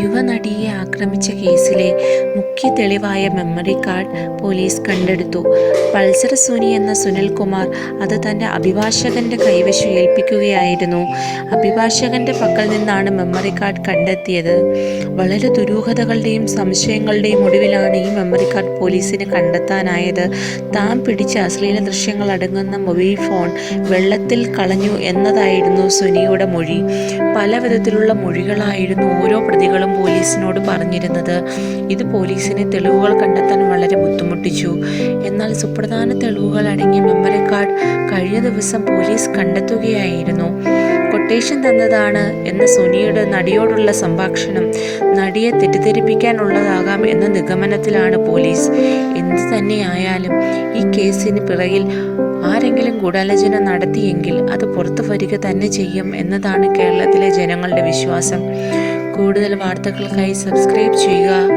യുവനടിയെ ആക്രമിച്ച കേസിലെ മുഖ്യ തെളിവായ മെമ്മറി കാർഡ് പോലീസ് കണ്ടെടുത്തു. പൾസർ സുനി എന്ന സുനിൽകുമാർ അത് തന്റെ അഭിഭാഷകന്റെ കൈവശം ഏൽപ്പിക്കുകയായിരുന്നു. അഭിഭാഷകന്റെ പക്കൽ നിന്നാണ് മെമ്മറി കാർഡ് കണ്ടെത്തിയത്. വളരെ ദുരൂഹതകളുടെയും സംശയങ്ങളുടെയും ഒടുവിലാണ് ഈ മെമ്മറി കാർഡ് പോലീസിന് കണ്ടെത്താനായത്. താൻ പിടിച്ച അശ്ലീല ദൃശ്യങ്ങൾ അടങ്ങുന്ന മൊബൈൽ ഫോൺ വെള്ളത്തിൽ കളഞ്ഞു എന്നതായിരുന്നു സുനിയുടെ മൊഴി. പല വിധത്തിലുള്ള മൊഴികളായിരുന്നു ഓരോ പ്രതികളും പോലീസിനോട് പറഞ്ഞിരുന്നത്. ഇത് പോലീസിനെ തെളിവുകൾ കണ്ടെത്താൻ വളരെ ബുദ്ധിമുട്ടിച്ചു. എന്നാൽ സുപ്രധാന തെളിവുകൾ അടങ്ങിയ മെമ്മറി കാർഡ് കഴിഞ്ഞ ദിവസം പോലീസ് കണ്ടെത്തുകയായിരുന്നു. കൊട്ടേഷൻ തന്നതാണ് എന്ന സുനിയുടെ നടിയോടുള്ള സംഭാഷണം നടിയെ തെറ്റിദ്ധരിപ്പിക്കാനുള്ളതാകാം എന്ന നിഗമനത്തിലാണ് പോലീസ്. എന്തു തന്നെയായാലും ഈ കേസിന് പിറകിൽ ആരെങ്കിലും ഗൂഢാലോചന നടത്തിയെങ്കിൽ അത് പുറത്തു വരിക തന്നെ ചെയ്യും എന്നതാണ് കേരളത്തിലെ ജനങ്ങളുടെ വിശ്വാസം. കൂടുതൽ വാർത്തകൾക്കായി സബ്സ്ക്രൈബ് ചെയ്യുക.